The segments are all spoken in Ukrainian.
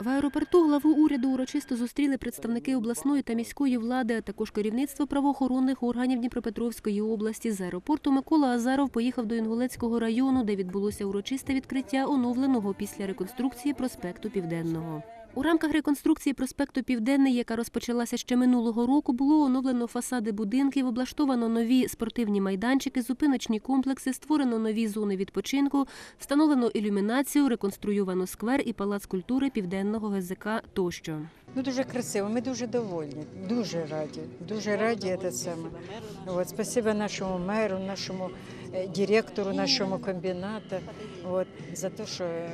В аеропорту главу уряду урочисто зустріли представники обласної та міської влади, а також керівництво правоохоронних органів Дніпропетровської області. З аеропорту Микола Азаров поїхав до Інгулецького району, де відбулося урочисте відкриття оновленого після реконструкції проспекту Південного. У рамках реконструкції проспекту Південний, яка розпочалася ще минулого року, було оновлено фасади будинків, облаштовано нові спортивні майданчики, зупиночні комплекси, створено нові зони відпочинку, встановлено ілюмінацію, реконструйовано сквер і палац культури Південного ГЗК тощо. Ну дуже красиво. Ми дуже довольні, дуже раді. Дуже раді це саме. От, спасибо нашому меру, нашому е, директору, нашому комбінату. От, за те, що е,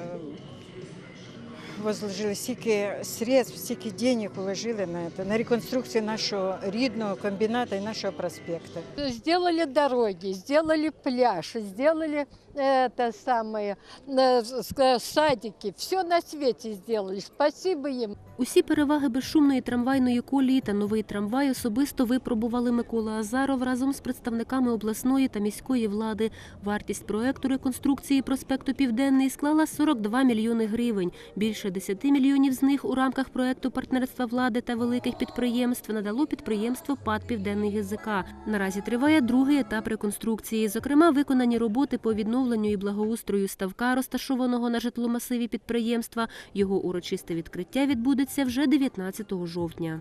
возложили стільки средств, стільки денег вложили на це, на реконструкцію нашого рідного комбіната і нашого проспекту. Сделали дороги, сделали пляж, сделали это самое, э, садики, все на свете сделали. Спасибо им. Усі переваги безшумної трамвайної колії та новий трамвай особисто випробували Микола Азаров разом з представниками обласної та міської влади. Вартість проекту реконструкції проспекту Південний склала 42 мільйони гривень. Більше 10 мільйонів з них у рамках проекту партнерства влади та великих підприємств надало підприємство ПАД Південний ГЗК. Наразі триває другий етап реконструкції. Зокрема, виконані роботи по відновленню і благоустрою ставка, розташованого на житломасиві підприємства. Його урочисте відкриття відбудеться вже 19 жовтня.